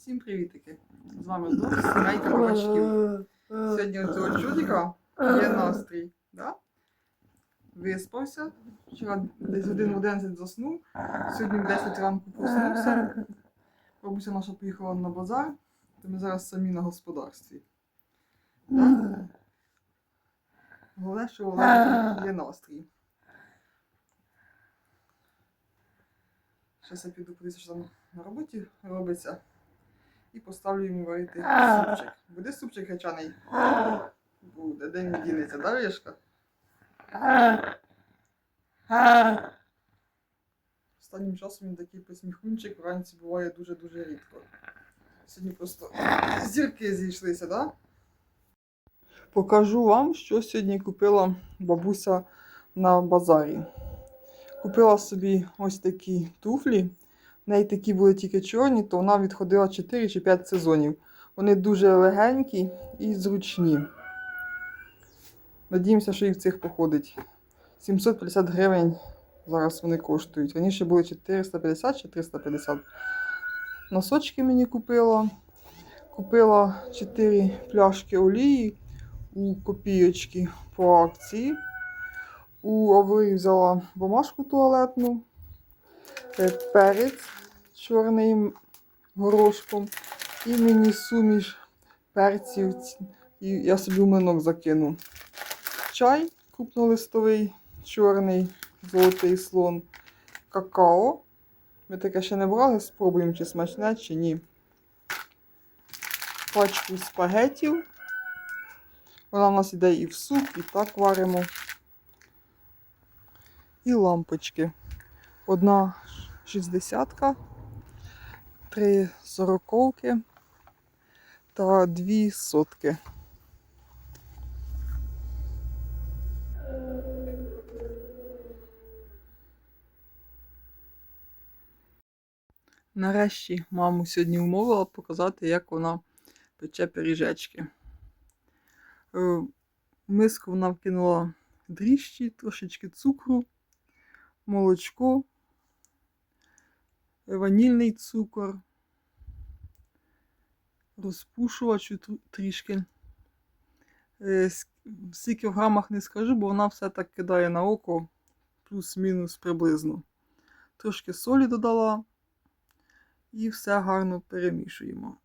Всім привітики! З вами знову сімейка кабачків. Сьогодні у цього чудика є настрій. Да? Виспався. Вчора десь годин в 11 заснув. Сьогодні в 10 ранку проснувся. Бабуся наша поїхала на базар, то ми зараз самі на господарстві. Да? Головне, що у Олега є настрій. Зараз я піду подивитися, що там на роботі робиться. І поставлю йому варити супчик. Буде супчик гречаний? Буде. Де він дінеться, да, Решка? Останнім часом він такий посміхунчик вранці буває дуже-дуже рідко. Сьогодні просто зірки зійшлися, да? Покажу вам, що сьогодні купила бабуся на базарі. Купила собі ось такі туфлі. В неї такі були тільки чорні, то вона відходила 4 чи 5 сезонів. Вони дуже легенькі і зручні. Надіємося, що в цих походить. 750 гривень зараз вони коштують. Раніше були 450 чи 350. Носочки мені купила. Купила 4 пляшки олії у копійочки по акції. У Аврорі взяла бумажку туалетну, е, перець чорним горошком і мені суміш перців. І я собі в млинок закину. Чай крупнолистовий, чорний, золотий слон, какао. Ми таке ще не брали, спробуємо, чи смачне, чи ні. Пачку спагетів. Вона в нас іде і в суп, і так варимо. І лампочки. Одна 60, три сороковки та дві сотки. Нарешті маму сьогодні умовила показати, як вона пече пиріжечки. Е, миску вона вкинула дріжджі, трошечки цукру, молочко, ванільний цукор, розпушувачу трішки. Е, Скільки в грамах не скажу, бо вона все так кидає на око, плюс-мінус приблизно. Трошки солі додала і все гарно перемішуємо.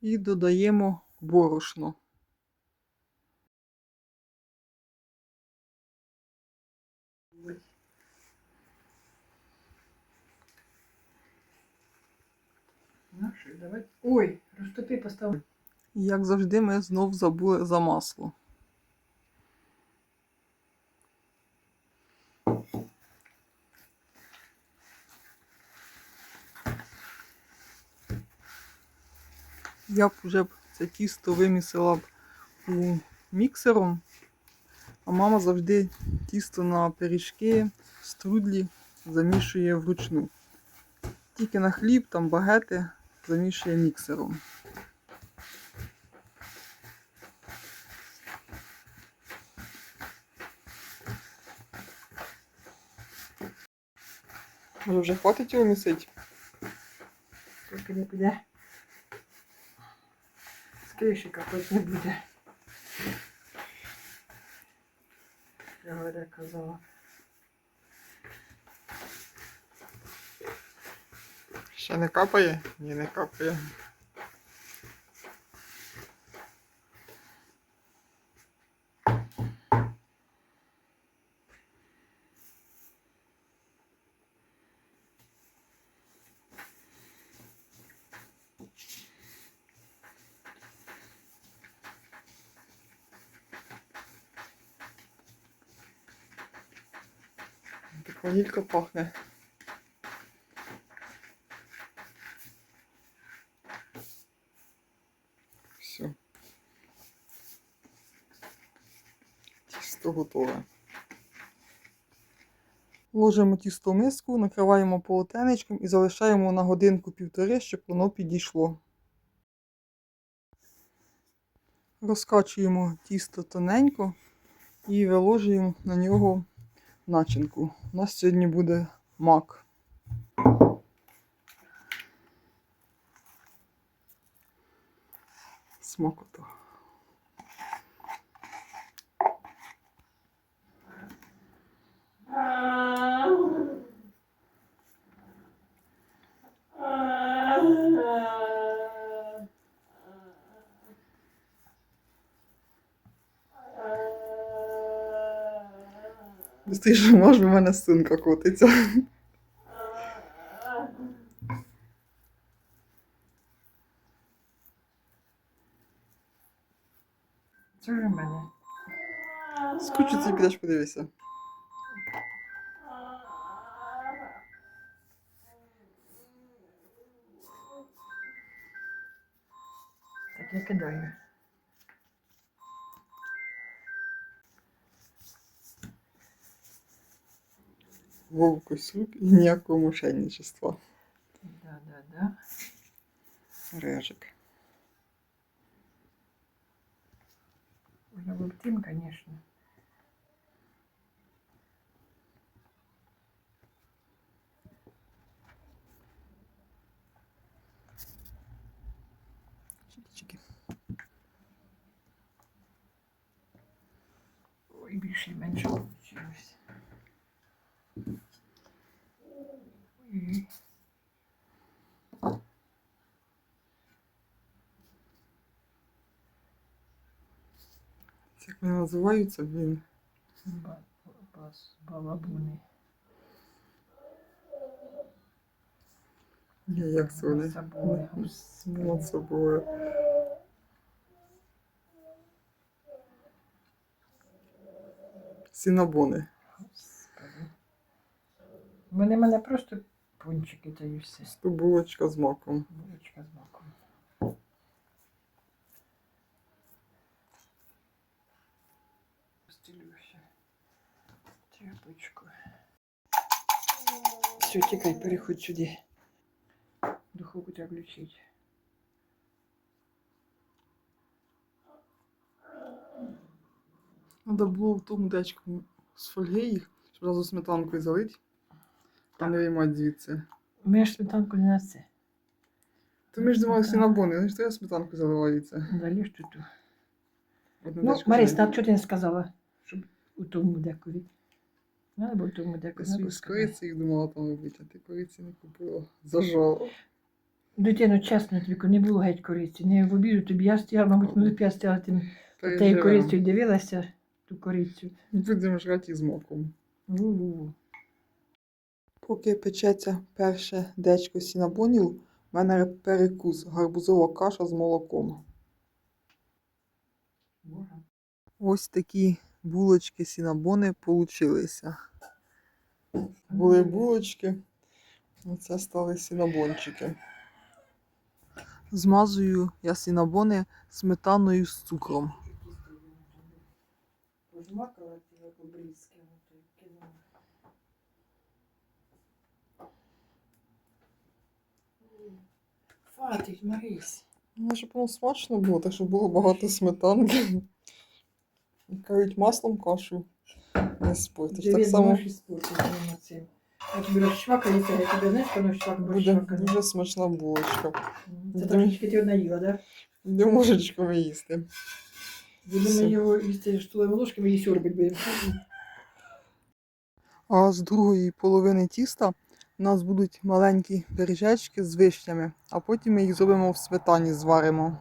І додаємо борошно. Давай. Ой, розтопи поставь. І, як завжди, ми знов забули за масло. Я б вже б це тісто вимісила б у міксером, а мама завжди тісто на пиріжки, струдлі замішує вручну. Тільки на хліб, там багети замішує міксером. Може вже хватить його місить? Тільки не піде. З криші капать не буде. Я говоря казала. Ще не капає? Ні, не капає. Ванілька пахне. Все. Тісто готове. Ложимо тісто в миску, накриваємо полотенечком і залишаємо на годинку-півтори, щоб воно підійшло. Розкачуємо тісто тоненько і виложуємо на нього начинку. У нас сьогодні буде мак. Смакота. Быстріше може, в мене синка котиться. Це вже мене. Скучиться підеш подивися. Я кидаю. Вовку суп і ніякого мошенничества. Да, да, да. Режик. Уже был тим, Чики-чики. Ой, більше і менше получилось. Ой. Це Як вони називаються, блін. Ба- бас- Балабуни. Як це вони? Над собою. Сінабони. Вони мене просто пончики та і все. Булочка з маком. Булочка з маком. Стелюся. Тряпочку. Все, тікай, переходь сюди. Духовку треба включити. Треба було в тому дечку з фольги їх, щоб разу сметанкою залить. А не виймати звідси. Ми ж сметанку не на це. То ми ж думали сінабони, вони ж треба сметанку заливаються. Далі ж тут. Ну, залить. а чого ти не сказала, щоб у тому декові? Надо було в тому декові. Я собі з думала там робити, а ти кориці не купила. Зажала. Дитину, чесно, тобі не було геть кориці. Не в обіду тобі. Я стояла, мабуть, минут п'ять стояла тим тією корицею дивилася, ту корицю. Будемо жрати із маком. У-у-у. Поки печеться перше дечко сінабонів, в мене перекус гарбузова каша з молоком. Боже. Ось такі булочки сінабони получилися. Були булочки, оце стали сінабончики. Змазую я сінабони сметаною з цукром. Обрізки, ну кинула. Хватить, Марись. Ну, щоб воно смачно було, так щоб було багато сметанки. Кажуть, маслом кашу не спортиш. Так само на цим. Я тобі розчвакається, я тебе знаєш, коли розчвак буде розчвакається. дуже смачна булочка. Це трошечки ти одна їла, так? Де можечками їсти. Будемо його їсти столовими ложками і сьорбить будемо. А з другої половини тіста у нас будуть маленькі пиріжечки з вишнями, а потім ми їх зробимо в сметані, зваримо.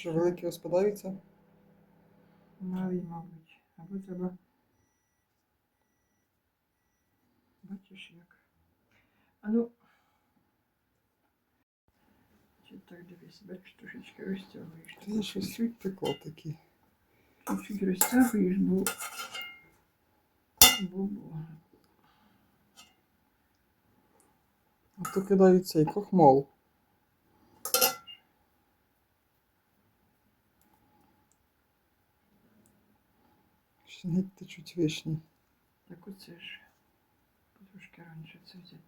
Що великі розпадаються? Малий, мабуть. Або треба. Бачиш як. А ну. Чи так дивись, бачиш, трошечки розтягуєш. Та я щось чуть пекла такі. Чуть розтягуєш, бо. Бо, бо. А то кидають цей крохмал. Геть течуть вишні. Так оце ж. Трошки раніше це взяти.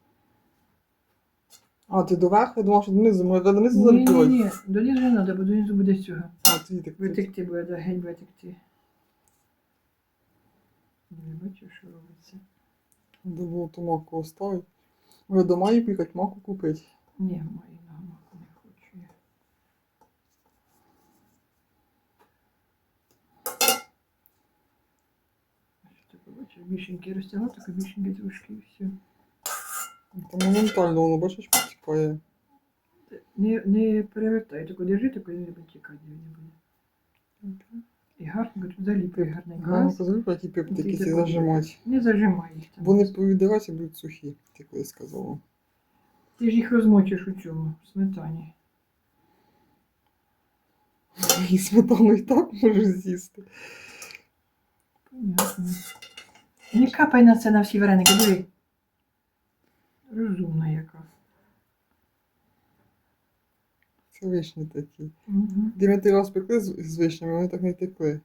А, ти доверху, я думав, що донизу, може донизу Ні, ні, ні, донизу не треба, бо донизу буде цього. А, твій так. Витекти буде, да, геть витекти. Не бачу, що робиться. Де було ту маку оставити. Може дома її пікати, маку купити. Ні, мої нагамаку не хочу я. А Що ти побачиш? Більшенькі розтягла, так більшенькі трошки і все. Там моментально воно, бачиш, потікає. Не, не перевертай, тільки держи, тільки не потікати не буде. І гарненько тут заліпи гарненько. Гарно Раз. позаліпати, які пептики Ти ці зажимати. Не зажимай їх там. Вони повідираються будуть сухі, ти колись сказала. Ти ж їх розмочиш у цьому, в сметані. І сметану і так можеш з'їсти. Понятно. Не капай на це на всі вареники, диви. Розумна яка. Це вишні такі. Угу. Дев'ятий раз пекли з, з вишнями, вони так не текли.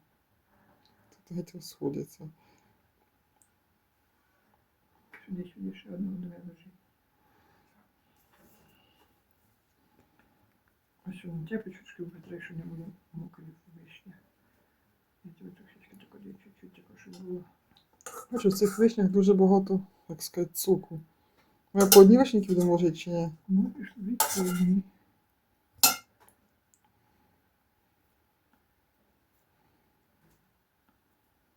Тут геть розходяться. Сюди, сюди, ще одну дві ложи. Ось воно тяпочки витри, що не буде мокрі вишня. Я тебе трошечки тако даю чуть-чуть, тако, щоб було. Бачу, в цих вишнях дуже багато, так сказати, соку. Ми по одній вишеньки будемо ложити чи ні? Можеш відповідні.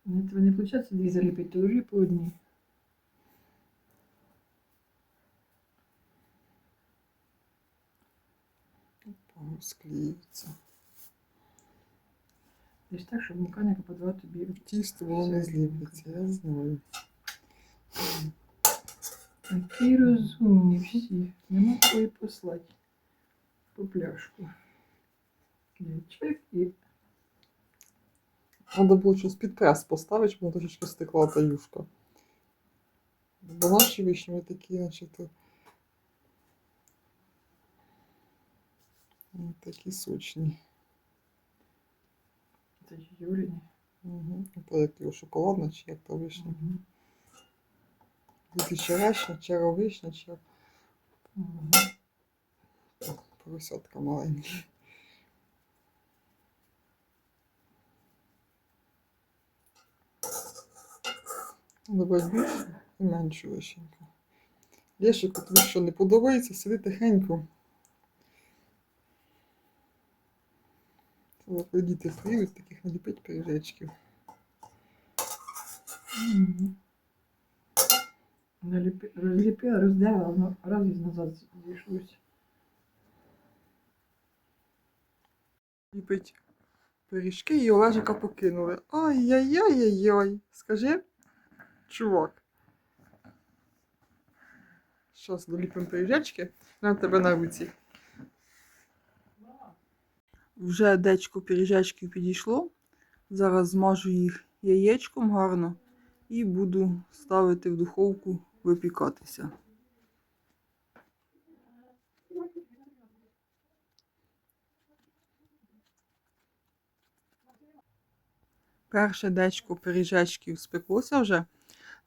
Не тебе не виходить дві заліпити, то ложи по одній. Опа, Склеюється. Десь так, щоб мука не попадала тобі. Тісто воно не зліпиться, я знаю. Такі розумні всі. Нема й послати. По пляшку. Чик і Треба було щось під прес поставити, щоб воно трошечки стекла та юшка. Бо наші вишні такі, наче то. Ось Такі сочні. Це. Угу. Це шоколадна, чи як та вишня. Тут і черешня, черевишня, чи як Мгм. поросятка маленька. Добавить більше і меншу вишеньку. Лєшику, тобі що не подобається, сиди тихенько. Діти хворіють, таких наліпить пиріжечків. Розліпила, роздела, раз і назад зійшлося. Ліпить пиріжки і Олежика покинули. Ай-яй-яй-яй-яй. Скажи, чувак. Щас доліпимо пиріжечки на тебе на руці. Вже дечко пиріжечків підійшло. Зараз змажу їх яєчком гарно і буду ставити в духовку випікатися. Перше дечко пиріжечків спеклося вже.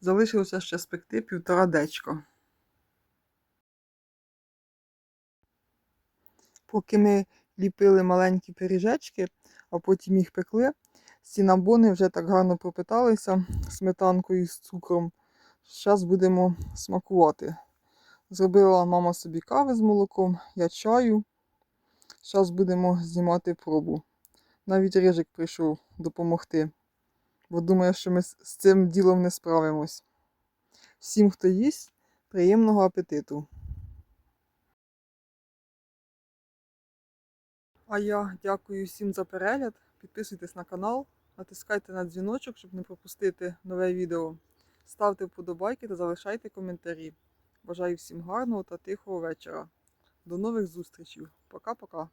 Залишилося ще спекти півтора дечка. Поки ми ліпили маленькі пиріжечки, а потім їх пекли, сінабони вже так гарно пропиталися сметанкою з цукром. Зараз будемо смакувати. Зробила мама собі кави з молоком, я чаю. Зараз будемо знімати пробу. Навіть Рижик прийшов допомогти, бо думає, що ми з цим ділом не справимось. Всім, хто їсть, приємного апетиту. А я дякую всім за перегляд. Підписуйтесь на канал, натискайте на дзвіночок, щоб не пропустити нове відео. Ставте вподобайки та залишайте коментарі. Бажаю всім гарного та тихого вечора. До нових зустрічей. Пока-пока.